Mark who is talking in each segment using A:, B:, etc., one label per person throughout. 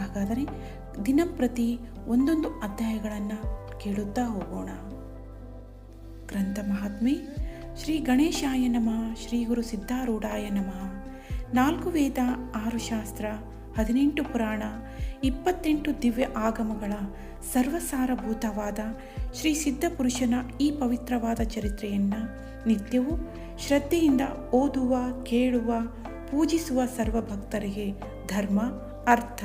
A: ಹಾಗಾದರೆ ದಿನಂಪ್ರತಿ ಒಂದೊಂದು ಅಧ್ಯಾಯಗಳನ್ನು ಕೇಳುತ್ತಾ ಹೋಗೋಣ. ಗ್ರಂಥ ಮಹಾತ್ಮೆ, ಶ್ರೀ ಗಣೇಶಾಯ ನಮಃ, ಶ್ರೀ ಗುರು ಸಿದ್ಧಾರೂಢಾಯ ನಮಃ. ನಾಲ್ಕು ವೇದ, ಆರು ಶಾಸ್ತ್ರ, ಹದಿನೆಂಟು ಪುರಾಣ, ಇಪ್ಪತ್ತೆಂಟು ದಿವ್ಯ ಆಗಮಗಳ ಸರ್ವಸಾರಭೂತವಾದ ಶ್ರೀ ಸಿದ್ಧಪುರುಷನ ಈ ಪವಿತ್ರವಾದ ಚರಿತ್ರೆಯನ್ನು ನಿತ್ಯವೂ ಶ್ರದ್ಧೆಯಿಂದ ಓದುವ, ಕೇಳುವ, ಪೂಜಿಸುವ ಸರ್ವ ಭಕ್ತರಿಗೆ ಧರ್ಮ, ಅರ್ಥ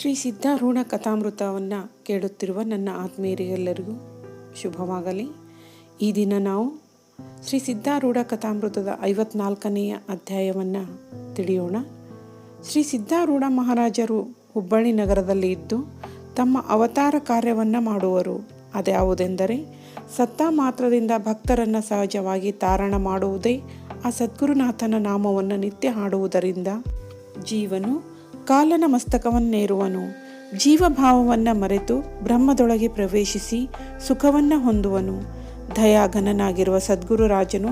A: ಶ್ರೀ ಸಿದ್ಧಾರೂಢ ಕಥಾಮೃತವನ್ನು ಕೇಳುತ್ತಿರುವ ನನ್ನ ಆತ್ಮೀಯರಿಗೆಲ್ಲರಿಗೂ ಶುಭವಾಗಲಿ. ಈ ದಿನ ನಾವು ಶ್ರೀ ಸಿದ್ಧಾರೂಢ ಕಥಾಮೃತದ ಐವತ್ನಾಲ್ಕನೆಯ ಅಧ್ಯಾಯವನ್ನು ತಿಳಿಯೋಣ. ಶ್ರೀ ಸಿದ್ಧಾರೂಢ ಮಹಾರಾಜರು ಹುಬ್ಬಳ್ಳಿ ನಗರದಲ್ಲಿ ಇದ್ದು ತಮ್ಮ ಅವತಾರ ಕಾರ್ಯವನ್ನು ಮಾಡುವರು. ಅದ್ಯಾವುದೆಂದರೆ ಸತ್ತ ಮಾತ್ರದಿಂದ ಭಕ್ತರನ್ನು ಸಹಜವಾಗಿ ತಾರಣ ಮಾಡುವುದೇ ಆ ಸದ್ಗುರುನಾಥನ ನಾಮವನ್ನು ನಿತ್ಯ ಹಾಡುವುದರಿಂದ ಜೀವನು ಕಾಲನ ಮಸ್ತಕವನ್ನೇರುವನು. ಜೀವಭಾವವನ್ನು ಮರೆತು ಬ್ರಹ್ಮದೊಳಗೆ ಪ್ರವೇಶಿಸಿ ಸುಖವನ್ನು ಹೊಂದುವನು. ದಯಾಘನನಾಗಿರುವ ಸದ್ಗುರು ರಾಜನು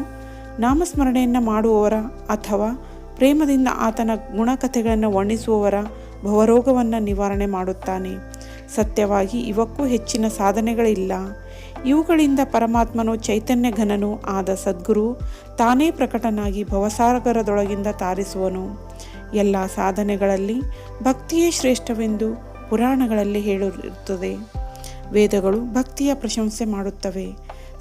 A: ನಾಮಸ್ಮರಣೆಯನ್ನು ಮಾಡುವವರ ಅಥವಾ ಪ್ರೇಮದಿಂದ ಆತನ ಗುಣಕಥೆಗಳನ್ನು ವರ್ಣಿಸುವವರ ಭವರೋಗವನ್ನು ನಿವಾರಣೆ ಮಾಡುತ್ತಾನೆ. ಸತ್ಯವಾಗಿ ಇವಕ್ಕೂ ಹೆಚ್ಚಿನ ಸಾಧನೆಗಳಿಲ್ಲ. ಇವುಗಳಿಂದ ಪರಮಾತ್ಮನು ಚೈತನ್ಯ ಘನನು ಆದ ಸದ್ಗುರು ತಾನೇ ಪ್ರಕಟನಾಗಿ ಭವಸಾಗರದೊಳಗಿಂದ ತಾರಿಸುವನು. ಎಲ್ಲ ಸಾಧನೆಗಳಲ್ಲಿ ಭಕ್ತಿಯೇ ಶ್ರೇಷ್ಠವೆಂದು ಪುರಾಣಗಳಲ್ಲಿ ಹೇಳಿರುತ್ತದೆ ವೇದಗಳು ಭಕ್ತಿಯ ಪ್ರಶಂಸೆ ಮಾಡುತ್ತವೆ.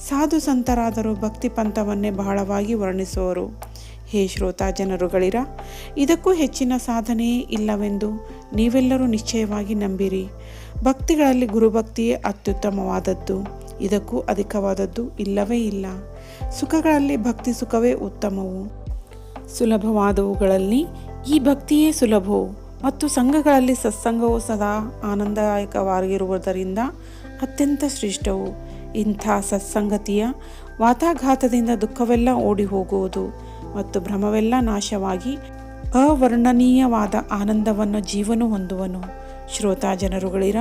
A: ಸಾಧು ಸಂತರಾದರೂ ಭಕ್ತಿ ಪಂಥವನ್ನೇ ಬಹಳವಾಗಿ ವರ್ಣಿಸುವರು. ಹೇ ಶ್ರೋತಾ ಜನರುಗಳಿರ ಇದಕ್ಕೂ ಹೆಚ್ಚಿನ ಸಾಧನೆಯೇ ಇಲ್ಲವೆಂದು ನೀವೆಲ್ಲರೂ ನಿಶ್ಚಯವಾಗಿ ನಂಬಿರಿ. ಭಕ್ತಿಗಳಲ್ಲಿ ಗುರುಭಕ್ತಿಯೇ ಅತ್ಯುತ್ತಮವಾದದ್ದು. ಇದಕ್ಕೂ ಅಧಿಕವಾದದ್ದು ಇಲ್ಲವೇ ಇಲ್ಲ. ಸುಖಗಳಲ್ಲಿ ಭಕ್ತಿ ಸುಖವೇ ಉತ್ತಮವು. ಸುಲಭವಾದವುಗಳಲ್ಲಿ ಈ ಭಕ್ತಿಯೇ ಸುಲಭವು ಮತ್ತು ಸಂಘಗಳಲ್ಲಿ ಸತ್ಸಂಗವು ಸದಾ ಆನಂದದಾಯಕವಾಗಿರುವುದರಿಂದ ಅತ್ಯಂತ ಶ್ರೇಷ್ಠವು. ಇಂಥ ಸತ್ಸಂಗತಿಯ ವಾತಾಘಾತದಿಂದ ದುಃಖವೆಲ್ಲ ಓಡಿ ಹೋಗುವುದು ಮತ್ತು ಭ್ರಮವೆಲ್ಲ ನಾಶವಾಗಿ ಅವರ್ಣನೀಯವಾದ ಆನಂದವನ್ನು ಜೀವನು ಹೊಂದುವನು. ಶ್ರೋತಾ ಜನರುಗಳಿರ,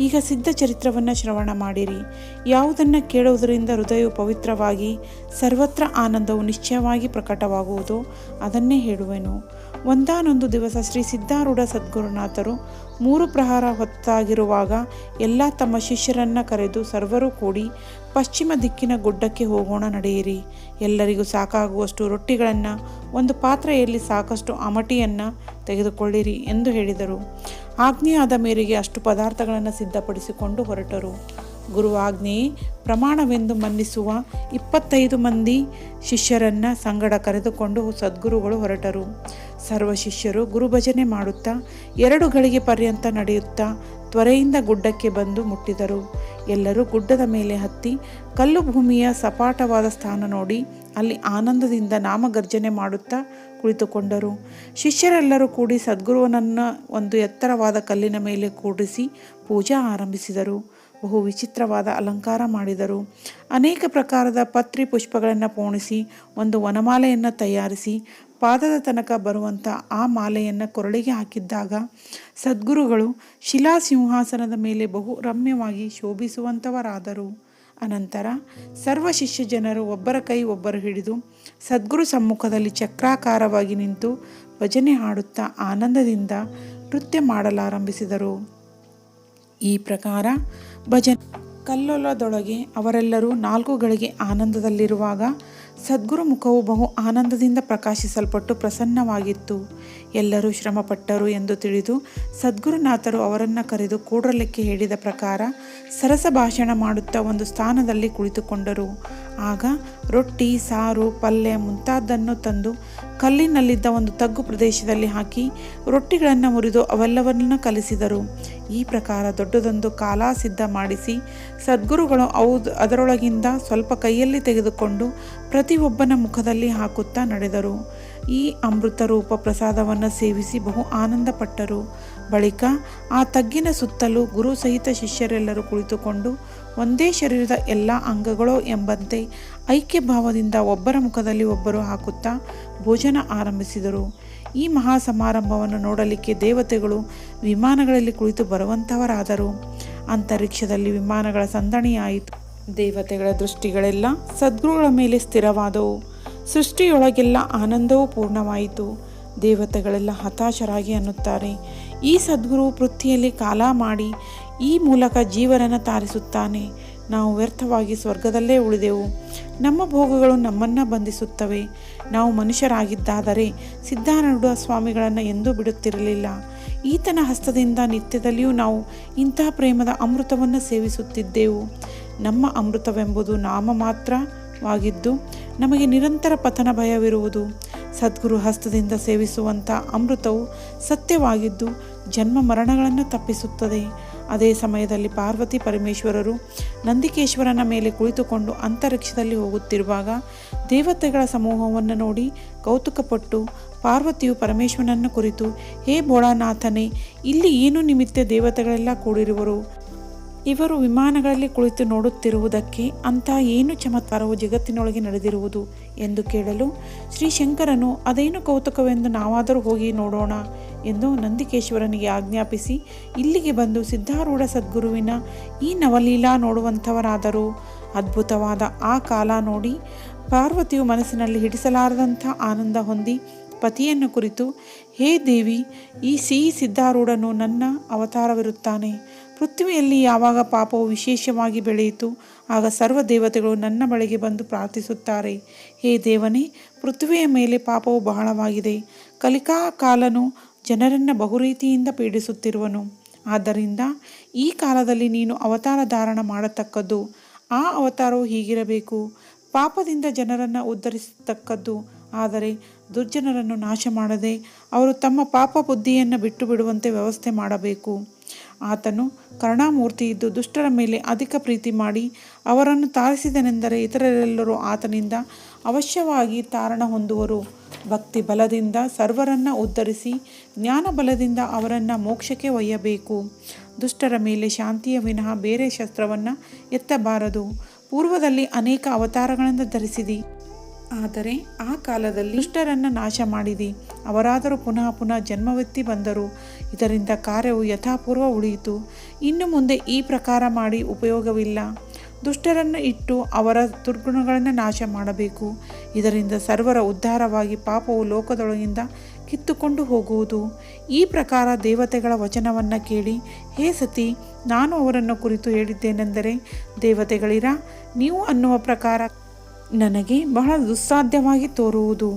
A: ಈಗ ಸಿದ್ಧ ಚರಿತ್ರವನ್ನು ಶ್ರವಣ ಮಾಡಿರಿ. ಯಾವುದನ್ನು ಕೇಳುವುದರಿಂದ ಹೃದಯವು ಪವಿತ್ರವಾಗಿ, ಸರ್ವತ್ರ ಆನಂದವು ನಿಶ್ಚಯವಾಗಿ ಪ್ರಕಟವಾಗುವುದು ಅದನ್ನೇ ಹೇಳುವೆನು. ಒಂದಾನೊಂದು ದಿವಸ ಶ್ರೀ ಸಿದ್ಧಾರೂಢ ಸದ್ಗುರುನಾಥರು ಮೂರು ಪ್ರಹಾರ ಹೊತ್ತಾಗಿರುವಾಗ ಎಲ್ಲ ತಮ್ಮ ಶಿಷ್ಯರನ್ನು ಕರೆದು ಸರ್ವರು ಕೂಡಿ ಪಶ್ಚಿಮ ದಿಕ್ಕಿನ ಗುಡ್ಡಕ್ಕೆ ಹೋಗೋಣ ನಡೆಯಿರಿ. ಎಲ್ಲರಿಗೂ ಸಾಕಾಗುವಷ್ಟು ರೊಟ್ಟಿಗಳನ್ನು, ಒಂದು ಪಾತ್ರೆಯಲ್ಲಿ ಸಾಕಷ್ಟು ಅಮಟಿಯನ್ನು ತೆಗೆದುಕೊಳ್ಳಿರಿ ಎಂದು ಹೇಳಿದರು. ಆಜ್ಞೆಯಾದ ಮೇರೆಗೆ ಅಷ್ಟು ಪದಾರ್ಥಗಳನ್ನು ಸಿದ್ಧಪಡಿಸಿಕೊಂಡು ಹೊರಟರು. ಗುರು ಆಜ್ಞೆಯೇ ಪ್ರಮಾಣವೆಂದು ಮನ್ನಿಸುವ ಇಪ್ಪತ್ತೈದು ಮಂದಿ ಶಿಷ್ಯರನ್ನ ಸಂಗಡ ಕರೆದುಕೊಂಡು ಸದ್ಗುರುಗಳು ಹೊರಟರು. ಸರ್ವ ಶಿಷ್ಯರು ಗುರುಭಜನೆ ಮಾಡುತ್ತಾ, ಎರಡು ಗಳಿಗೆ ಪರ್ಯಂತ ನಡೆಯುತ್ತಾ, ತ್ವರೆಯಿಂದ ಗುಡ್ಡಕ್ಕೆ ಬಂದು ಮುಟ್ಟಿದರು. ಎಲ್ಲರೂ ಗುಡ್ಡದ ಮೇಲೆ ಹತ್ತಿ, ಕಲ್ಲು ಭೂಮಿಯ ಸಪಾಟವಾದ ಸ್ಥಾನ ನೋಡಿ, ಅಲ್ಲಿ ಆನಂದದಿಂದ ನಾಮಗರ್ಜನೆ ಮಾಡುತ್ತಾ ಕುಳಿತುಕೊಂಡರು. ಶಿಷ್ಯರೆಲ್ಲರೂ ಕೂಡಿ ಸದ್ಗುರುವನನ್ನು ಒಂದು ಎತ್ತರವಾದ ಕಲ್ಲಿನ ಮೇಲೆ ಕೂಡಿಸಿ ಪೂಜಾ ಆರಂಭಿಸಿದರು. ಬಹು ವಿಚಿತ್ರವಾದ ಅಲಂಕಾರ ಮಾಡಿದರು. ಅನೇಕ ಪ್ರಕಾರದ ಪತ್ರಿ ಪುಷ್ಪಗಳನ್ನು ಪೋಣಿಸಿ, ಒಂದು ವನಮಾಲೆಯನ್ನು ತಯಾರಿಸಿ, ಪಾದದ ತನಕ ಬರುವಂಥ ಆ ಮಾಲೆಯನ್ನು ಕೊರಳಿಗೆ ಹಾಕಿದ್ದಾಗ ಸದ್ಗುರುಗಳು ಶಿಲಾ ಸಿಂಹಾಸನದ ಮೇಲೆ ಬಹು ರಮ್ಯವಾಗಿ ಶೋಭಿಸುವಂಥವರಾದರು ಅನಂತರ ಸರ್ವ ಶಿಷ್ಯ ಜನರು ಒಬ್ಬರ ಕೈ ಒಬ್ಬರು ಹಿಡಿದು ಸದ್ಗುರು ಸಮ್ಮುಖದಲ್ಲಿ ಚಕ್ರಾಕಾರವಾಗಿ ನಿಂತು ಭಜನೆ ಹಾಡುತ್ತಾ ಆನಂದದಿಂದ ನೃತ್ಯ ಮಾಡಲಾರಂಭಿಸಿದರು. ಈ ಪ್ರಕಾರ ಭಜನೆ. ಕಲ್ಲೊಲದೊಳಗೆ ಅವರೆಲ್ಲರೂ ನಾಲ್ಕು ಗಳಿಗೆ ಆನಂದದಲ್ಲಿರುವಾಗ ಸದ್ಗುರು ಮುಖವು ಬಹು ಆನಂದದಿಂದ ಪ್ರಕಾಶಿಸಲ್ಪಟ್ಟು ಪ್ರಸನ್ನವಾಗಿತ್ತು. ಎಲ್ಲರೂ ಶ್ರಮಪಟ್ಟರು ಎಂದು ತಿಳಿದು ಸದ್ಗುರುನಾಥರು ಅವರನ್ನು ಕರೆದು ಕೂಡಲಕ್ಕೆ ಹೇಳಿದ ಪ್ರಕಾರ ಸರಸ ಭಾಷಣ ಮಾಡುತ್ತಾ ಒಂದು ಸ್ಥಾನದಲ್ಲಿ ಕುಳಿತುಕೊಂಡರು. ಆಗ ರೊಟ್ಟಿ, ಸಾರು, ಪಲ್ಯ ಮುಂತಾದನ್ನು ತಂದು ಕಲ್ಲಿನಲ್ಲಿದ್ದ ಒಂದು ತಗ್ಗು ಪ್ರದೇಶದಲ್ಲಿ ಹಾಕಿ ರೊಟ್ಟಿಗಳನ್ನು ಮುರಿದು ಅವೆಲ್ಲವನ್ನು ಕಲಿಸಿದರು. ಈ ಪ್ರಕಾರ ದೊಡ್ಡದೊಂದು ಕಾಲ ಸಿದ್ಧ ಮಾಡಿಸಿ ಸದ್ಗುರುಗಳು ಅವು ಅದರೊಳಗಿಂದ ಸ್ವಲ್ಪ ಕೈಯಲ್ಲಿ ತೆಗೆದುಕೊಂಡು ಪ್ರತಿಯೊಬ್ಬನ ಮುಖದಲ್ಲಿ ಹಾಕುತ್ತಾ ನಡೆದರು. ಈ ಅಮೃತ ರೂಪ ಪ್ರಸಾದವನ್ನು ಸೇವಿಸಿ ಬಹು ಆನಂದಪಟ್ಟರು. ಬಳಿಕ ಆ ತಗ್ಗಿನ ಸುತ್ತಲೂ ಗುರು ಸಹಿತ ಶಿಷ್ಯರೆಲ್ಲರೂ ಕುಳಿತುಕೊಂಡು ಒಂದೇ ಶರೀರದ ಎಲ್ಲ ಅಂಗಗಳು ಎಂಬಂತೆ ಐಕ್ಯ ಭಾವದಿಂದ ಒಬ್ಬರ ಮುಖದಲ್ಲಿ ಒಬ್ಬರು ಹಾಕುತ್ತಾ ಭೋಜನ ಆರಂಭಿಸಿದರು. ಈ ಮಹಾ ಸಮಾರಂಭವನ್ನು ನೋಡಲಿಕ್ಕೆ ದೇವತೆಗಳು ವಿಮಾನಗಳಲ್ಲಿ ಕುಳಿತು ಬರುವಂಥವರಾದರು ಅಂತರಿಕ್ಷದಲ್ಲಿ ವಿಮಾನಗಳ ಸಂದಣಿಯಾಯಿತು. ದೇವತೆಗಳ ದೃಷ್ಟಿಗಳೆಲ್ಲ ಸದ್ಗುರುಗಳ ಮೇಲೆ ಸ್ಥಿರವಾದವು. ಸೃಷ್ಟಿಯೊಳಗೆಲ್ಲ ಆನಂದವೂ ಪೂರ್ಣವಾಯಿತು. ದೇವತೆಗಳೆಲ್ಲ ಹತಾಶರಾಗಿ ಅನ್ನುತ್ತಾರೆ. ಈ ಸದ್ಗುರು ಪೃಥ್ವಿಯಲ್ಲಿ ಕಾಲ ಮಾಡಿ ಈ ಮೂಲಕ ಜೀವನನ್ನು ತಾರಿಸುತ್ತಾನೆ. ನಾವು ವ್ಯರ್ಥವಾಗಿ ಸ್ವರ್ಗದಲ್ಲೇ ಉಳಿದೆವು. ನಮ್ಮ ಭೋಗಗಳು ನಮ್ಮನ್ನು ಬಂಧಿಸುತ್ತವೆ. ನಾವು ಮನುಷ್ಯರಾಗಿದ್ದಾದರೆ ಸಿದ್ಧಾರೂಢ ಸ್ವಾಮಿಗಳನ್ನು ಎಂದೂ ಬಿಡುತ್ತಿರಲಿಲ್ಲ. ಈತನ ಹಸ್ತದಿಂದ ನಿತ್ಯದಲ್ಲಿಯೂ ನಾವು ಇಂತಹ ಪ್ರೇಮದ ಅಮೃತವನ್ನು ಸೇವಿಸುತ್ತಿದ್ದೆವು. ನಮ್ಮ ಅಮೃತವೆಂಬುದು ನಾಮ ಮಾತ್ರವಾಗಿದ್ದು ನಮಗೆ ನಿರಂತರ ಪತನ ಭಯವಿರುವುದು. ಸದ್ಗುರು ಹಸ್ತದಿಂದ ಸೇವಿಸುವಂಥ ಅಮೃತವು ಸತ್ಯವಾಗಿದ್ದು ಜನ್ಮ ಮರಣಗಳನ್ನು ತಪ್ಪಿಸುತ್ತದೆ. ಅದೇ ಸಮಯದಲ್ಲಿ ಪಾರ್ವತಿ ಪರಮೇಶ್ವರರು ನಂದಿಕೇಶ್ವರನ ಮೇಲೆ ಕುಳಿತುಕೊಂಡು ಅಂತರಿಕ್ಷದಲ್ಲಿ ಹೋಗುತ್ತಿರುವಾಗ ದೇವತೆಗಳ ಸಮೂಹವನ್ನು ನೋಡಿ ಕೌತುಕಪಟ್ಟು ಪಾರ್ವತಿಯು ಪರಮೇಶ್ವರನನ್ನು ಕುರಿತು, ಹೇ ಬೋಳಾನಾಥನೇ ಇಲ್ಲಿ ಏನು ನಿಮಿತ್ತ ದೇವತೆಗಳೆಲ್ಲ ಕೂಡಿರುವರು? ಇವರು ವಿಮಾನಗಳಲ್ಲಿ ಕುಳಿತು ನೋಡುತ್ತಿರುವುದಕ್ಕೆ ಅಂತಹ ಏನು ಚಮತ್ಕಾರವು ಜಗತ್ತಿನೊಳಗೆ ನಡೆದಿರುವುದು? ಎಂದು ಕೇಳಲು ಶ್ರೀ ಶಂಕರನು ಅದೇನು ಕೌತುಕವೆಂದು ನಾವಾದರೂ ಹೋಗಿ ನೋಡೋಣ. ಎಂದು ನಂದಿಕೇಶ್ವರನಿಗೆ ಆಜ್ಞಾಪಿಸಿ, ಇಲ್ಲಿಗೆ ಬಂದು ಸಿದ್ಧಾರೂಢ ಸದ್ಗುರುವಿನ ಈ ನವಲೀಲಾ ನೋಡುವಂಥವರಾದರೂ. ಅದ್ಭುತವಾದ ಆ ಕಾಲ ನೋಡಿ ಪಾರ್ವತಿಯು ಮನಸ್ಸಿನಲ್ಲಿ ಹಿಡಿಸಲಾರದಂಥ ಆನಂದ ಹೊಂದಿ ಪತಿಯನ್ನು ಕುರಿತು, ಹೇ ದೇವಿ, ಈ ಸಿಹಿ ಸಿದ್ಧಾರೂಢನು ನನ್ನ ಅವತಾರವಿರುತ್ತಾನೆ. ಪೃಥ್ವಿಯಲ್ಲಿ ಯಾವಾಗ ಪಾಪವು ವಿಶೇಷವಾಗಿ ಬೆಳೆಯಿತು, ಆಗ ಸರ್ವ ದೇವತೆಗಳು ನನ್ನ ಬಳಿಗೆ ಬಂದು ಪ್ರಾರ್ಥಿಸುತ್ತಾರೆ. ಹೇ ದೇವನೇ, ಪೃಥ್ವಿಯ ಮೇಲೆ ಪಾಪವು ಬಹಳವಾಗಿದೆ. ಕಲಿಕಾ ಕಾಲನು ಜನರನ್ನು ಬಹುರೀತಿಯಿಂದ ಪೀಡಿಸುತ್ತಿರುವನು. ಆದ್ದರಿಂದ ಈ ಕಾಲದಲ್ಲಿ ನೀನು ಅವತಾರ ಧಾರಣ ಮಾಡತಕ್ಕದ್ದು, ಆ ಅವತಾರವು ಹೀಗಿರಬೇಕು. ಪಾಪದಿಂದ ಜನರನ್ನು ಉದ್ಧರಿಸತಕ್ಕದ್ದು, ಆದರೆ ದುರ್ಜನರನ್ನು ನಾಶ ಮಾಡದೆ ಅವರು ತಮ್ಮ ಪಾಪ ಬುದ್ಧಿಯನ್ನು ಬಿಟ್ಟು ಬಿಡುವಂತೆ ವ್ಯವಸ್ಥೆ ಮಾಡಬೇಕು. ಆತನು ಕರುಣಾಮೂರ್ತಿ ಇದ್ದು ದುಷ್ಟರ ಮೇಲೆ ಅಧಿಕ ಪ್ರೀತಿ ಮಾಡಿ ಅವರನ್ನು ತಾರಿಸಿದನೆಂದರೆ ಇತರರೆಲ್ಲರೂ ಆತನಿಂದ ಅವಶ್ಯವಾಗಿ ತಾರಣ ಹೊಂದುವರು. ಭಕ್ತಿ ಬಲದಿಂದ ಸರ್ವರನ್ನ ಉದ್ಧರಿಸಿ, ಜ್ಞಾನ ಬಲದಿಂದ ಅವರನ್ನು ಮೋಕ್ಷಕ್ಕೆ ಒಯ್ಯಬೇಕು. ದುಷ್ಟರ ಮೇಲೆ ಶಾಂತಿಯ ವಿನಃ ಬೇರೆ ಶಸ್ತ್ರವನ್ನು ಎತ್ತಬಾರದು. ಪೂರ್ವದಲ್ಲಿ ಅನೇಕ ಅವತಾರಗಳನ್ನು ಧರಿಸಿದಿ. ಆದರೆ ಆ ಕಾಲದಲ್ಲಿ ದುಷ್ಟರನ್ನು ನಾಶ ಮಾಡಿದಿ. ಅವರಾದರೂ ಪುನಃ ಪುನಃ ಜನ್ಮವೆತ್ತಿ ಬಂದರು. ಇದರಿಂದ ಕಾರ್ಯವು ಯಥಾಪೂರ್ವ ಉಳಿಯಿತು. ಇನ್ನು ಮುಂದೆ ಈ ಪ್ರಕಾರ ಮಾಡಿ ಉಪಯೋಗವಿಲ್ಲ. ದುಷ್ಟರನ್ನು ಇಟ್ಟು ಅವರ ದುರ್ಗುಣಗಳನ್ನು ನಾಶ ಮಾಡಬೇಕು ಇದರಿಂದ ಸರ್ವರ ಉದ್ಧಾರವಾಗಿ ಪಾಪವು ಲೋಕದೊಳಗಿಂದ ಕಿತ್ತುಕೊಂಡು ಹೋಗುವುದು. ಈ ಪ್ರಕಾರ ದೇವತೆಗಳ ವಚನವನ್ನು ಕೇಳಿ, ಹೇ ಸತಿ, ನಾನು ಅವರನ್ನು ಕುರಿತು ಹೇಳಿದ್ದೇನೆಂದರೆ, ದೇವತೆಗಳಿರ? ನೀವು ಅನ್ನುವ ಪ್ರಕಾರ ನನಗೆ ಬಹಳ ದುಸ್ಸಾಧ್ಯವಾಗಿ ತೋರುವುದು.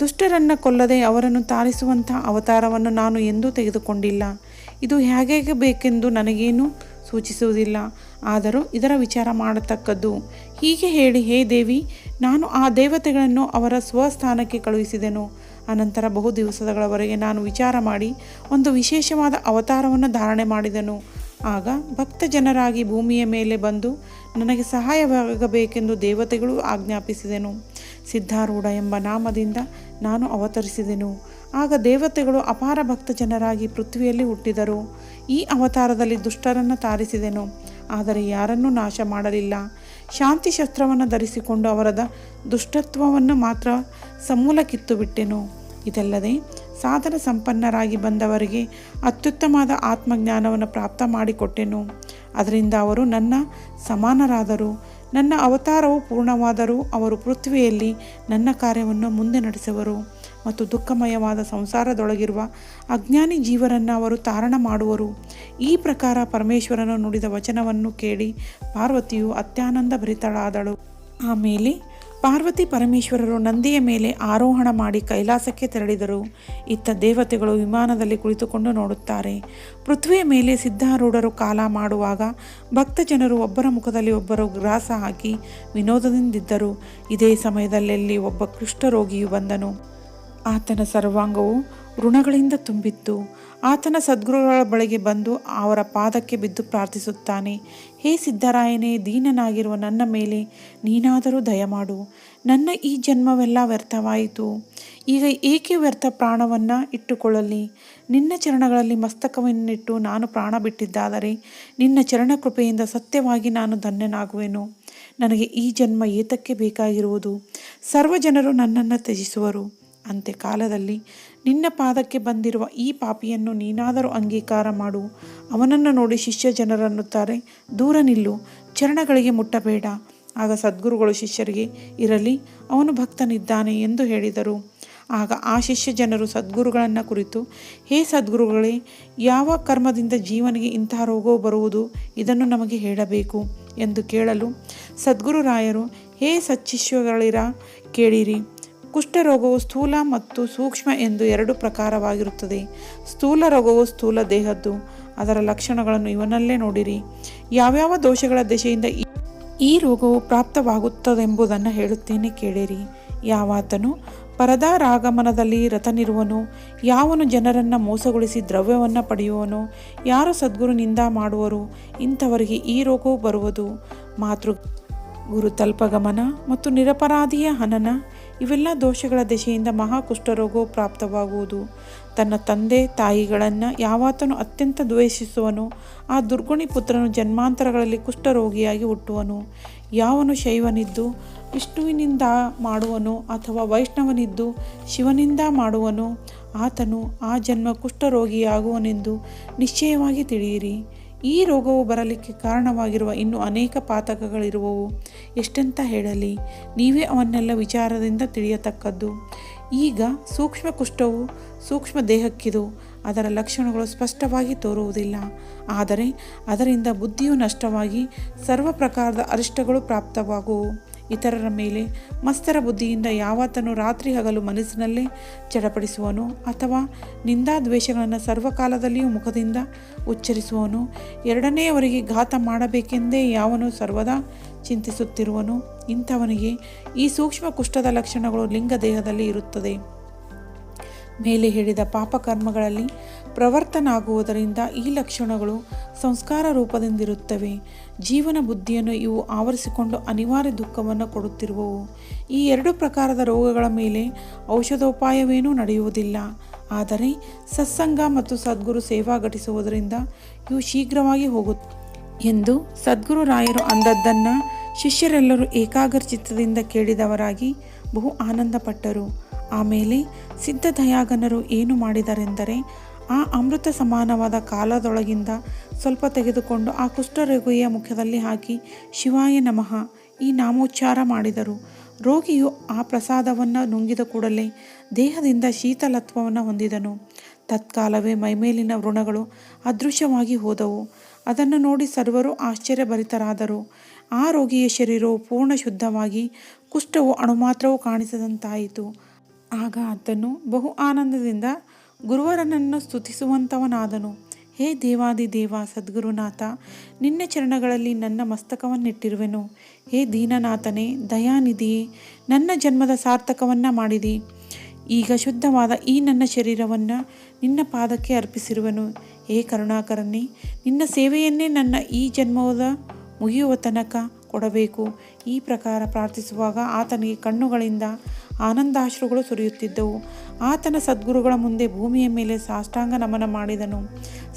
A: ದುಷ್ಟರನ್ನು ಕೊಲ್ಲದೆ ಅವರನ್ನು ತಾರಿಸುವಂಥ ಅವತಾರವನ್ನು ನಾನು ಎಂದೂ ತೆಗೆದುಕೊಂಡಿಲ್ಲ. ಇದು ಹೇಗೆ ಬೇಕೆಂದು ನನಗೇನು ಸೂಚಿಸುವುದಿಲ್ಲ. ಆದರೂ ಇದರ ವಿಚಾರ ಮಾಡತಕ್ಕದ್ದು. ಹೀಗೆ ಹೇಳಿ, ಹೇ ದೇವಿ, ನಾನು ಆ ದೇವತೆಗಳನ್ನು ಅವರ ಸ್ವಸ್ಥಾನಕ್ಕೆ ಕಳುಹಿಸಿದೆನು. ಅನಂತರ ಬಹು ದಿವಸಗಳವರೆಗೆ ನಾನು ವಿಚಾರ ಮಾಡಿ ಒಂದು ವಿಶೇಷವಾದ ಅವತಾರವನ್ನು ಧಾರಣೆ ಮಾಡಿದನು. ಆಗ ಭಕ್ತ ಜನರಾಗಿ ಭೂಮಿಯ ಮೇಲೆ ಬಂದು ನನಗೆ ಸಹಾಯವಾಗಬೇಕೆಂದು ದೇವತೆಗಳು ಆಜ್ಞಾಪಿಸಿದೆನು. ಸಿದ್ಧಾರೂಢ ಎಂಬ ನಾಮದಿಂದ ನಾನು ಅವತರಿಸಿದೆನು. ಆಗ ದೇವತೆಗಳು ಅಪಾರ ಭಕ್ತ ಜನರಾಗಿ ಪೃಥ್ವಿಯಲ್ಲಿ ಹುಟ್ಟಿದರು. ಈ ಅವತಾರದಲ್ಲಿ ದುಷ್ಟರನ್ನು ತಾರಿಸಿದೆನು. ಆದರೆ ಯಾರನ್ನೂ ನಾಶ ಮಾಡಲಿಲ್ಲ. ಶಾಂತಿ ಶಸ್ತ್ರವನ್ನು ಧರಿಸಿಕೊಂಡು ಅವರದ ದುಷ್ಟತ್ವವನ್ನು ಮಾತ್ರ ಸಮೂಲ ಕಿತ್ತು ಬಿಟ್ಟೆನು ಇದಲ್ಲದೆ ಸಾಧನ ಸಂಪನ್ನರಾಗಿ ಬಂದವರಿಗೆ ಅತ್ಯುತ್ತಮವಾದ ಆತ್ಮಜ್ಞಾನವನ್ನು ಪ್ರಾಪ್ತ ಮಾಡಿಕೊಟ್ಟೆನು. ಅದರಿಂದ ಅವರು ನನ್ನ ಸಮಾನರಾದರು. ನನ್ನ ಅವತಾರವು ಪೂರ್ಣವಾದರೂ ಅವರು ಪೃಥ್ವಿಯಲ್ಲಿ ನನ್ನ ಕಾರ್ಯವನ್ನು ಮುಂದೆ ನಡೆಸುವರು. ಮತ್ತು ದುಃಖಮಯವಾದ ಸಂಸಾರದೊಳಗಿರುವ ಅಜ್ಞಾನಿ ಜೀವರನ್ನು ಅವರು ತಾರಣ ಮಾಡುವರು. ಈ ಪ್ರಕಾರ ಪರಮೇಶ್ವರನು ನುಡಿದ ವಚನವನ್ನು ಕೇಳಿ ಪಾರ್ವತಿಯು ಅತ್ಯಾನಂದ ಭರಿತಳಾದಳು. ಆಮೇಲೆ ಪಾರ್ವತಿ ಪರಮೇಶ್ವರರು ನಂದಿಯ ಮೇಲೆ ಆರೋಹಣ ಮಾಡಿ ಕೈಲಾಸಕ್ಕೆ ತೆರಳಿದರು. ಇತ್ತ ದೇವತೆಗಳು ವಿಮಾನದಲ್ಲಿ ಕುಳಿತುಕೊಂಡು ನೋಡುತ್ತಾರೆ. ಪೃಥ್ವಿಯ ಮೇಲೆ ಸಿದ್ಧಾರೂಢರು ಕಾಲ ಮಾಡುವಾಗ ಭಕ್ತ ಜನರು ಒಬ್ಬರ ಮುಖದಲ್ಲಿ ಒಬ್ಬರು ಗ್ರಾಸ ಹಾಕಿ ವಿನೋದದಿಂದಿದ್ದರು. ಇದೇ ಸಮಯದಲ್ಲಿ ಒಬ್ಬ ಕುಷ್ಠರೋಗಿಯು ಬಂದನು. ಆತನ ಸರ್ವಾಂಗವು ಋಣಗಳಿಂದ ತುಂಬಿತ್ತು. ಆತನ ಸದ್ಗುರುಗಳ ಬಳಿಗೆ ಬಂದು ಅವರ ಪಾದಕ್ಕೆ ಬಿದ್ದು ಪ್ರಾರ್ಥಿಸುತ್ತಾನೆ. ಹೇ ಸಿದ್ದರಾಯನೇ, ದೀನನಾಗಿರುವ ನನ್ನ ಮೇಲೆ ನೀನಾದರೂ ದಯಮಾಡು ನನ್ನ ಈ ಜನ್ಮವೆಲ್ಲ ವ್ಯರ್ಥವಾಯಿತು. ಈಗ ಏಕೆ ವ್ಯರ್ಥ ಪ್ರಾಣವನ್ನು ಇಟ್ಟುಕೊಳ್ಳಲಿ? ನಿನ್ನ ಚರಣಗಳಲ್ಲಿ ಮಸ್ತಕವನ್ನಿಟ್ಟು ನಾನು ಪ್ರಾಣ ಬಿಟ್ಟಿದ್ದಾದರೆ ನಿನ್ನ ಚರಣ ಕೃಪೆಯಿಂದ ಸತ್ಯವಾಗಿ ನಾನು ಧನ್ಯನಾಗುವೆನು. ನನಗೆ ಈ ಜನ್ಮ ಏತಕ್ಕೆ ಬೇಕಾಗಿರುವುದು? ಸರ್ವ ಜನರು ನನ್ನನ್ನು ತ್ಯಜಿಸುವರು. ಅಂತೆ ಕಾಲದಲ್ಲಿ ನಿನ್ನ ಪಾದಕ್ಕೆ ಬಂದಿರುವ ಈ ಪಾಪಿಯನ್ನು ನೀನಾದರೂ ಅಂಗೀಕಾರ ಮಾಡು. ಅವನನ್ನು ನೋಡಿ ಶಿಷ್ಯ ಜನರನ್ನುತ್ತಾರೆ ದೂರ ನಿಲ್ಲು, ಚರಣಗಳಿಗೆ ಮುಟ್ಟಬೇಡ. ಆಗ ಸದ್ಗುರುಗಳು ಶಿಷ್ಯರಿಗೆ, ಇರಲಿ, ಅವನು ಭಕ್ತನಿದ್ದಾನೆ ಎಂದು ಹೇಳಿದರು. ಆಗ ಆ ಶಿಷ್ಯ ಜನರು ಸದ್ಗುರುಗಳನ್ನು ಕುರಿತು, ಹೇ ಸದ್ಗುರುಗಳೇ, ಯಾವ ಕರ್ಮದಿಂದ ಜೀವನಿಗೆ ಇಂತಹ ರೋಗವು ಬರುವುದು? ಇದನ್ನು ನಮಗೆ ಹೇಳಬೇಕು ಎಂದು ಕೇಳಲು ಸದ್ಗುರುರಾಯರು, ಹೇ ಸಚ್ಚಿಷ್ಯಗಳಿರ ಕೇಳಿರಿ. ಕುಷ್ಠರೋಗವು ಸ್ಥೂಲ ಮತ್ತು ಸೂಕ್ಷ್ಮ ಎಂದು ಎರಡು ಪ್ರಕಾರವಾಗಿರುತ್ತದೆ. ಸ್ಥೂಲ ರೋಗವು ಸ್ಥೂಲ ದೇಹದ್ದು. ಅದರ ಲಕ್ಷಣಗಳನ್ನು ಇವನಲ್ಲೇ ನೋಡಿರಿ. ಯಾವ್ಯಾವ ದೋಷಗಳ ದೆಸೆಯಿಂದ ಈ- ರೋಗವು ಪ್ರಾಪ್ತವಾಗುತ್ತದೆಂಬುದನ್ನು ಹೇಳುತ್ತೇನೆ ಕೇಳಿರಿ. ಯಾವಾತನು ಪರದಾರಾಗಮನದಲ್ಲಿ ರಥನಿರುವನು ಯಾವನು ಜನರನ್ನು ಮೋಸಗೊಳಿಸಿ ದ್ರವ್ಯವನ್ನು ಪಡೆಯುವನು, ಯಾರು ಸದ್ಗುರು ನಿಂದ ಮಾಡುವರು, ಇಂಥವರಿಗೆ ಈ ರೋಗವು ಬರುವುದು. ಮಾತೃ ಗುರು ತಲ್ಪಗಮನ ಮತ್ತು ನಿರಪರಾಧಿಯ ಹನನ ಇವೆಲ್ಲ ದೋಷಗಳ ದೆಸೆಯಿಂದ ಮಹಾಕುಷ್ಠರೋಗವು ಪ್ರಾಪ್ತವಾಗುವುದು. ತನ್ನ ತಂದೆ, ತಾಯಿಗಳನ್ನು ಯಾವಾತನು ಅತ್ಯಂತ ದ್ವೇಷಿಸುವನು, ಆ ದುರ್ಗುಣಿ ಪುತ್ರನು ಜನ್ಮಾಂತರಗಳಲ್ಲಿ ಕುಷ್ಠರೋಗಿಯಾಗಿ ಹುಟ್ಟುವನು. ಯಾವನು ಶೈವನಿದ್ದು, ವಿಷ್ಣುವಿನಿಂದ ಮಾಡುವನು ಅಥವಾ ವೈಷ್ಣವನಿದ್ದು, ಶಿವನಿಂದ ಮಾಡುವನು, ಆತನು ಆ ಜನ್ಮ ಕುಷ್ಠರೋಗಿಯಾಗುವನೆಂದು ನಿಶ್ಚಯವಾಗಿ ತಿಳಿಯಿರಿ. ಈ ರೋಗವು ಬರಲಿಕ್ಕೆ ಕಾರಣವಾಗಿರುವ ಇನ್ನು ಅನೇಕ ಪಾತಕಗಳಿರುವವು. ಎಷ್ಟೆಂತ ಹೇಳಲಿ, ನೀವೇ ಅವನ್ನೆಲ್ಲ ವಿಚಾರದಿಂದ ತಿಳಿಯತಕ್ಕದ್ದು. ಈಗ ಸೂಕ್ಷ್ಮ ಕುಷ್ಠವು ಸೂಕ್ಷ್ಮ ದೇಹಕ್ಕಿದು, ಅದರ ಲಕ್ಷಣಗಳು ಸ್ಪಷ್ಟವಾಗಿ ತೋರುವುದಿಲ್ಲ. ಆದರೆ ಅದರಿಂದ ಬುದ್ಧಿಯು ನಷ್ಟವಾಗಿ ಸರ್ವ ಪ್ರಕಾರದ ಅರಿಷ್ಟಗಳು ಪ್ರಾಪ್ತವಾಗುವು. ಇತರರ ಮೇಲೆ ಮಸ್ತರ ಬುದ್ಧಿಯಿಂದ ಯಾವಾತನು ರಾತ್ರಿ ಹಗಲು ಮನಸ್ಸಿನಲ್ಲೇ ಚಡಪಡಿಸುವನು ಅಥವಾ ನಿಂದಾದ್ವೇಷಗಳನ್ನು ಸರ್ವಕಾಲದಲ್ಲಿಯೂ ಮುಖದಿಂದ ಉಚ್ಚರಿಸುವನು. ಎರಡನೆಯವರಿಗೆ ಘಾತ ಮಾಡಬೇಕೆಂದೇ ಯಾವನು ಸರ್ವದಾ ಚಿಂತಿಸುತ್ತಿರುವನು. ಇಂಥವನಿಗೆ ಈ ಸೂಕ್ಷ್ಮ ಕುಷ್ಠದ ಲಕ್ಷಣಗಳು ಲಿಂಗ ದೇಹದಲ್ಲಿ ಇರುತ್ತದೆ. ಮೇಲೆ ಹೇಳಿದ ಪಾಪಕರ್ಮಗಳಲ್ಲಿ ಪ್ರವರ್ತನಾಗುವುದರಿಂದ ಈ ಲಕ್ಷಣಗಳು ಸಂಸ್ಕಾರ ರೂಪದಿಂದಿರುತ್ತವೆ. ಜೀವನ ಬುದ್ಧಿಯನ್ನು ಇವು ಆವರಿಸಿಕೊಂಡು ಅನಿವಾರ್ಯ ದುಃಖವನ್ನು ಕೊಡುತ್ತಿರುವವು. ಈ ಎರಡು ಪ್ರಕಾರದ ರೋಗಗಳ ಮೇಲೆ ಔಷಧೋಪಾಯವೇನೂ ನಡೆಯುವುದಿಲ್ಲ. ಆದರೆ ಸತ್ಸಂಗ ಮತ್ತು ಸದ್ಗುರು ಸೇವಾ ಘಟಿಸುವುದರಿಂದ ಇವು ಶೀಘ್ರವಾಗಿ ಹೋಗುತ್ತ ಎಂದು ಸದ್ಗುರು ರಾಯರು ಅಂದದ್ದನ್ನು ಶಿಷ್ಯರೆಲ್ಲರೂ ಏಕಾಗ್ರಚಿತ್ತದಿಂದ ಕೇಳಿದವರಾಗಿ ಬಹು ಆನಂದಪಟ್ಟರು. ಆಮೇಲೆ ಸಿದ್ಧ ದಯಾಗನರು ಏನು ಮಾಡಿದರೆಂದರೆ ಆ ಅಮೃತ ಸಮಾನವಾದ ಕಾಲದೊಳಗಿಂದ ಸ್ವಲ್ಪ ತೆಗೆದುಕೊಂಡು ಆ ಕುಷ್ಠರೋಗಿಯ ಮುಖದಲ್ಲಿ ಹಾಕಿ ಶಿವಾಯ ನಮಃ ಈ ನಾಮೋಚ್ಚಾರ ಮಾಡಿದರು. ರೋಗಿಯು ಆ ಪ್ರಸಾದವನ್ನು ನುಂಗಿದ ಕೂಡಲೇ ದೇಹದಿಂದ ಶೀತಲತ್ವವನ್ನು ಹೊಂದಿದನು. ತತ್ಕಾಲವೇ ಮೈಮೇಲಿನ ವೃಣಗಳು ಅದೃಶ್ಯವಾಗಿ ಹೋದವು. ಅದನ್ನು ನೋಡಿ ಸರ್ವರು ಆಶ್ಚರ್ಯಭರಿತರಾದರು. ಆ ರೋಗಿಯ ಶರೀರವು ಪೂರ್ಣ ಶುದ್ಧವಾಗಿ ಕುಷ್ಠವು ಅಣುಮಾತ್ರವೂ ಕಾಣಿಸದಂತಾಯಿತು. ಆಗ ಅದನ್ನು ಬಹು ಆನಂದದಿಂದ ಗುರುವರನನ್ನು ಸ್ತುತಿಸುವಂಥವನಾದನು ಹೇ ದೇವಾದಿ ದೇವ ಸದ್ಗುರುನಾಥ, ನಿನ್ನ ಚರಣಗಳಲ್ಲಿ ನನ್ನ ಮಸ್ತಕವನ್ನಿಟ್ಟಿರುವೆನು. ಹೇ ದೀನನಾಥನೇ, ದಯಾನಿಧಿಯೇ, ನನ್ನ ಜನ್ಮದ ಸಾರ್ಥಕವನ್ನ ಮಾಡಿದಿ. ಈಗ ಶುದ್ಧವಾದ ಈ ನನ್ನ ಶರೀರವನ್ನು ನಿನ್ನ ಪಾದಕ್ಕೆ ಅರ್ಪಿಸಿರುವೆನು. ಹೇ ಕರುಣಾಕರನೇ, ನಿನ್ನ ಸೇವೆಯನ್ನೇ ನನ್ನ ಈ ಜನ್ಮದ ಮುಗಿಯುವ ತನಕ ಕೊಡಬೇಕು. ಈ ಪ್ರಕಾರ ಪ್ರಾರ್ಥಿಸುವಾಗ ಆತನಿಗೆ ಕಣ್ಣುಗಳಿಂದ ಆನಂದಾಶ್ರುಗಳು ಸುರಿಯುತ್ತಿದ್ದವು. ಆತನ ಸದ್ಗುರುಗಳ ಮುಂದೆ ಭೂಮಿಯ ಮೇಲೆ ಸಾಷ್ಟಾಂಗ ನಮನ ಮಾಡಿದನು.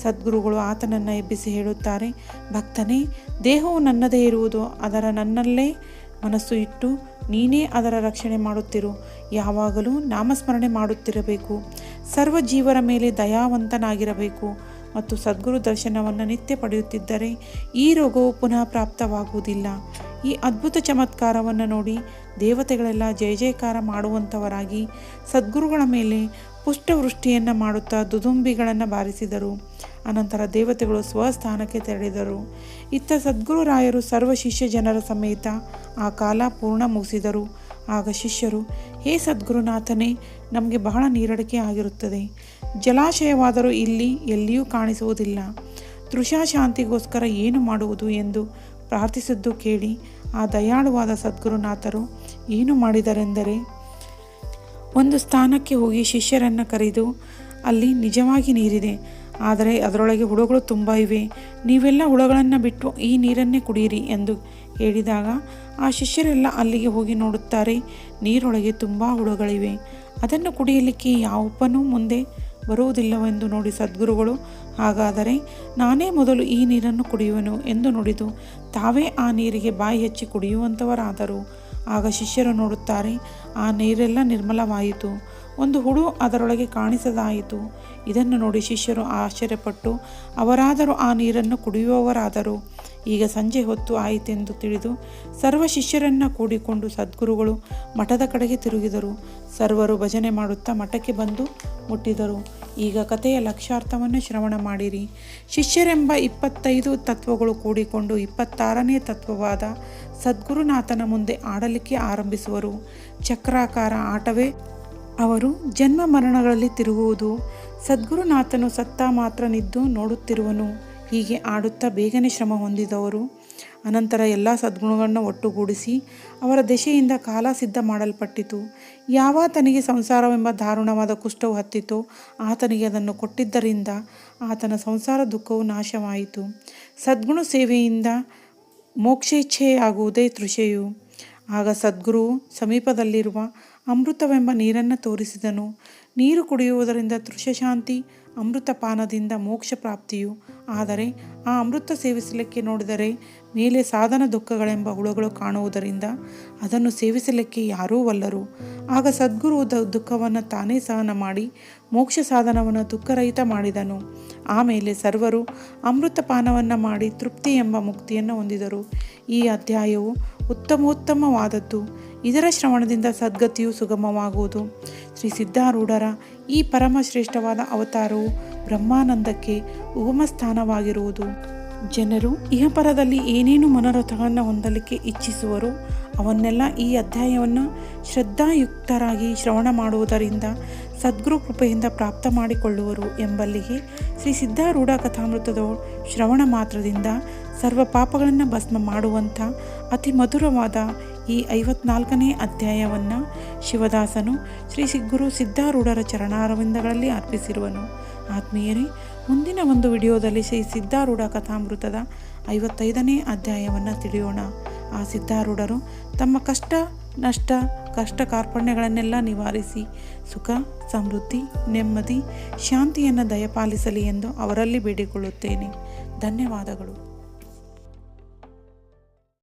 A: ಸದ್ಗುರುಗಳು ಆತನನ್ನು ಎಬ್ಬಿಸಿ ಹೇಳುತ್ತಾರೆ, ಭಕ್ತನೇ, ದೇಹವು ನನ್ನದೇ ಇರುವುದು, ಅದರ ನನ್ನಲ್ಲೇ ಮನಸ್ಸು ಇಟ್ಟು ನೀನೇ ಅದರ ರಕ್ಷಣೆ ಮಾಡುತ್ತಿರು. ಯಾವಾಗಲೂ ನಾಮಸ್ಮರಣೆ ಮಾಡುತ್ತಿರಬೇಕು. ಸರ್ವ ಜೀವರ ಮೇಲೆ ದಯಾವಂತನಾಗಿರಬೇಕು. ಮತ್ತು ಸದ್ಗುರು ದರ್ಶನವನ್ನು ನಿತ್ಯ ಪಡೆಯುತ್ತಿದ್ದರೆ ಈ ರೋಗವು ಪುನಃ ಪ್ರಾಪ್ತವಾಗುವುದಿಲ್ಲ. ಈ ಅದ್ಭುತ ಚಮತ್ಕಾರವನ್ನು ನೋಡಿ ದೇವತೆಗಳೆಲ್ಲ ಜಯ ಜಯಕಾರ ಮಾಡುವಂಥವರಾಗಿ ಸದ್ಗುರುಗಳ ಮೇಲೆ ಪುಷ್ಟವೃಷ್ಟಿಯನ್ನು ಮಾಡುತ್ತಾ ದುದುಂಬಿಗಳನ್ನು ಬಾರಿಸಿದರು. ಅನಂತರ ದೇವತೆಗಳು ಸ್ವಸ್ಥಾನಕ್ಕೆ ತೆರಳಿದರು. ಇತ್ತ ಸದ್ಗುರುರಾಯರು ಸರ್ವ ಶಿಷ್ಯ ಜನರ ಸಮೇತ ಆ ಕಾಲ ಪೂರ್ಣ ಮುಗಿಸಿದರು. ಆಗ ಶಿಷ್ಯರು, ಹೇ ಸದ್ಗುರುನಾಥನೇ, ನಮಗೆ ಬಹಳ ನೀರಡಿಕೆ ಆಗಿರುತ್ತದೆ. ಜಲಾಶಯವಾದರೂ ಇಲ್ಲಿ ಎಲ್ಲಿಯೂ ಕಾಣಿಸುವುದಿಲ್ಲ. ತೃಷಾಶಾಂತಿಗೋಸ್ಕರ ಏನು ಮಾಡುವುದು? ಎಂದು ಪ್ರಾರ್ಥಿಸಿದ್ದು ಕೇಳಿ ಆ ದಯಾಳುವಾದ ಸದ್ಗುರುನಾಥರು ಏನು ಮಾಡಿದರೆಂದರೆ, ಒಂದು ಸ್ಥಾನಕ್ಕೆ ಹೋಗಿ ಶಿಷ್ಯರನ್ನು ಕರೆದು, ಅಲ್ಲಿ ನಿಜವಾಗಿ ನೀರಿದೆ, ಆದರೆ ಅದರೊಳಗೆ ಹುಳುಗಳು ತುಂಬ ಇವೆ, ನೀವೆಲ್ಲ ಹುಳುಗಳನ್ನು ಬಿಟ್ಟು ಈ ನೀರನ್ನೇ ಕುಡಿಯಿರಿ ಎಂದು ಹೇಳಿದಾಗ, ಆ ಶಿಷ್ಯರೆಲ್ಲ ಅಲ್ಲಿಗೆ ಹೋಗಿ ನೋಡುತ್ತಾರೆ, ನೀರೊಳಗೆ ತುಂಬ ಹುಳುಗಳಿವೆ, ಅದನ್ನು ಕುಡಿಯಲಿಕ್ಕೆ ಯಾವೊಬ್ಬನೂ ಮುಂದೆ ಬರುವುದಿಲ್ಲವೆಂದು ನೋಡಿ ಸದ್ಗುರುಗಳು, ಹಾಗಾದರೆ ನಾನೇ ಮೊದಲು ಈ ನೀರನ್ನು ಕುಡಿಯುವನು ಎಂದು ನುಡಿದು ತಾವೇ ಆ ನೀರಿಗೆ ಬಾಯಿ ಹೆಚ್ಚಿ ಕುಡಿಯುವಂಥವರಾದರು ಆಗ ಶಿಷ್ಯರು ನೋಡುತ್ತಾರೆ, ಆ ನೀರೆಲ್ಲ ನಿರ್ಮಲವಾಯಿತು. ಒಂದು ಹುಳು ಅದರೊಳಗೆ ಕಾಣಿಸದಾಯಿತು. ಇದನ್ನು ನೋಡಿ ಶಿಷ್ಯರು ಆಶ್ಚರ್ಯಪಟ್ಟು, ಅವರಾದರೂ ಆ ನೀರನ್ನು ಕುಡಿಯುವವರಾದರು. ಈಗ ಸಂಜೆ ಹೊತ್ತು ಆಯಿತೆಂದು ತಿಳಿದು, ಸರ್ವ ಶಿಷ್ಯರನ್ನು ಕೂಡಿಕೊಂಡು ಸದ್ಗುರುಗಳು ಮಠದ ಕಡೆಗೆ ತಿರುಗಿದರು. ಸರ್ವರು ಭಜನೆ ಮಾಡುತ್ತಾ ಮಠಕ್ಕೆ ಬಂದು ಮುಟ್ಟಿದರು. ಈಗ ಕಥೆಯ ಲಕ್ಷಾರ್ಥವನ್ನು ಶ್ರವಣ ಮಾಡಿರಿ. ಶಿಷ್ಯರೆಂಬ ಇಪ್ಪತ್ತೈದು ತತ್ವಗಳು ಕೂಡಿಕೊಂಡು ಇಪ್ಪತ್ತಾರನೇ ತತ್ವವಾದ ಸದ್ಗುರುನಾಥನ ಮುಂದೆ ಆಡಲಿಕ್ಕೆ ಆರಂಭಿಸುವರು. ಚಕ್ರಾಕಾರ ಆಟವೇ ಅವರು ಜನ್ಮ ಮರಣಗಳಲ್ಲಿ ತಿರುಗುವುದು. ಸದ್ಗುರುನಾಥನು ಸತ್ತ ಮಾತ್ರ ನಿದ್ದು ನೋಡುತ್ತಿರುವನು. ಹೀಗೆ ಆಡುತ್ತಾ ಬೇಗನೆ ಶ್ರಮ ಹೊಂದಿದವರು. ಅನಂತರ ಎಲ್ಲ ಸದ್ಗುಣಗಳನ್ನು ಒಟ್ಟುಗೂಡಿಸಿ ಅವರ ದೆಶೆಯಿಂದ ಕಾಲ ಸಿದ್ಧ ಮಾಡಲ್ಪಟ್ಟಿತು. ಯಾವ ತನಗೆ ಸಂಸಾರವೆಂಬ ದಾರುಣವಾದ ಕುಷ್ಠವು ಹತ್ತಿತೋ, ಆತನಿಗೆ ಅದನ್ನು ಕೊಟ್ಟಿದ್ದರಿಂದ ಆತನ ಸಂಸಾರ ದುಃಖವು ನಾಶವಾಯಿತು. ಸದ್ಗುಣ ಸೇವೆಯಿಂದ ಮೋಕ್ಷೇಚ್ಛೆಯಾಗುವುದೇ ತೃಷೆಯು. ಆಗ ಸದ್ಗುರು ಸಮೀಪದಲ್ಲಿರುವ ಅಮೃತವೆಂಬ ನೀರನ್ನು ತೋರಿಸಿದನು. ನೀರು ಕುಡಿಯುವುದರಿಂದ ತೃಷಶಾಂತಿ ಅಮೃತಪಾನದಿಂದ ಮೋಕ್ಷ ಪ್ರಾಪ್ತಿಯು. ಆದರೆ ಆ ಅಮೃತ ಸೇವಿಸಲಿಕ್ಕೆ ನೋಡಿದರೆ ಮೇಲೆ ಸಾಧನ ದುಃಖಗಳೆಂಬ ಹುಳುಗಳು ಕಾಣುವುದರಿಂದ ಅದನ್ನು ಸೇವಿಸಲಿಕ್ಕೆ ಯಾರೂ ಒಲ್ಲರು ಆಗ ಸದ್ಗುರು ದುಃಖವನ್ನು ತಾನೇ ಸಹನ ಮಾಡಿ ಮೋಕ್ಷ ಸಾಧನವನ್ನು ದುಃಖರಹಿತ ಮಾಡಿದನು. ಆಮೇಲೆ ಸರ್ವರು ಅಮೃತಪಾನವನ್ನು ಮಾಡಿ ತೃಪ್ತಿ ಎಂಬ ಮುಕ್ತಿಯನ್ನು ಹೊಂದಿದರು. ಈ ಅಧ್ಯಾಯವು ಉತ್ತಮೋತ್ತಮವಾದದ್ದು. ಇದರ ಶ್ರವಣದಿಂದ ಸದ್ಗತಿಯು ಸುಗಮವಾಗುವುದು. ಶ್ರೀ ಸಿದ್ಧಾರೂಢರ ಈ ಪರಮಶ್ರೇಷ್ಠವಾದ ಅವತಾರವು ಬ್ರಹ್ಮಾನಂದಕ್ಕೆ ಉಗಮ ಸ್ಥಾನವಾಗಿರುವುದು. ಜನರು ಇಹಪರದಲ್ಲಿ ಏನೇನು ಮನೋರಥಗಳನ್ನು ಹೊಂದಲಿಕ್ಕೆ ಇಚ್ಛಿಸುವರು ಅವನ್ನೆಲ್ಲ ಈ ಅಧ್ಯಾಯವನ್ನು ಶ್ರದ್ಧಾಯುಕ್ತರಾಗಿ ಶ್ರವಣ ಮಾಡುವುದರಿಂದ ಸದ್ಗುರು ಕೃಪೆಯಿಂದ ಪ್ರಾಪ್ತ ಮಾಡಿಕೊಳ್ಳುವರು ಎಂಬಲ್ಲಿಗೆ ಶ್ರೀ ಸಿದ್ಧಾರೂಢ ಕಥಾಮೃತದ ಶ್ರವಣ ಮಾತ್ರದಿಂದ ಸರ್ವ ಪಾಪಗಳನ್ನು ಭಸ್ಮ ಮಾಡುವಂಥ ಅತಿ ಮಧುರವಾದ ಈ ಐವತ್ನಾಲ್ಕನೇ ಅಧ್ಯಾಯವನ್ನು ಶಿವದಾಸನು ಶ್ರೀ ಸಿಗ್ಗುರು ಸಿದ್ಧಾರೂಢರ ಚರಣಾರವಿಂದಗಳಲ್ಲಿ ಅರ್ಪಿಸಿರುವನು. ಆತ್ಮೀಯರೇ ಮುಂದಿನ ಒಂದು ವಿಡಿಯೋದಲ್ಲಿ ಶ್ರೀ ಸಿದ್ಧಾರೂಢ ಕಥಾಮೃತದ ಐವತ್ತೈದನೇ ಅಧ್ಯಾಯವನ್ನು ತಿಳಿಯೋಣ. ಆ ಸಿದ್ಧಾರೂಢರು ತಮ್ಮ ಕಷ್ಟ, ನಷ್ಟ, ಕಷ್ಟ ಕಾರ್ಪಣ್ಯಗಳನ್ನೆಲ್ಲ ನಿವಾರಿಸಿ ಸುಖ, ಸಮೃದ್ಧಿ, ನೆಮ್ಮದಿ, ಶಾಂತಿಯನ್ನು ದಯಪಾಲಿಸಲಿ ಎಂದು ಅವರಲ್ಲಿ ಬೇಡಿಕೊಳ್ಳುತ್ತೇನೆ. ಧನ್ಯವಾದಗಳು.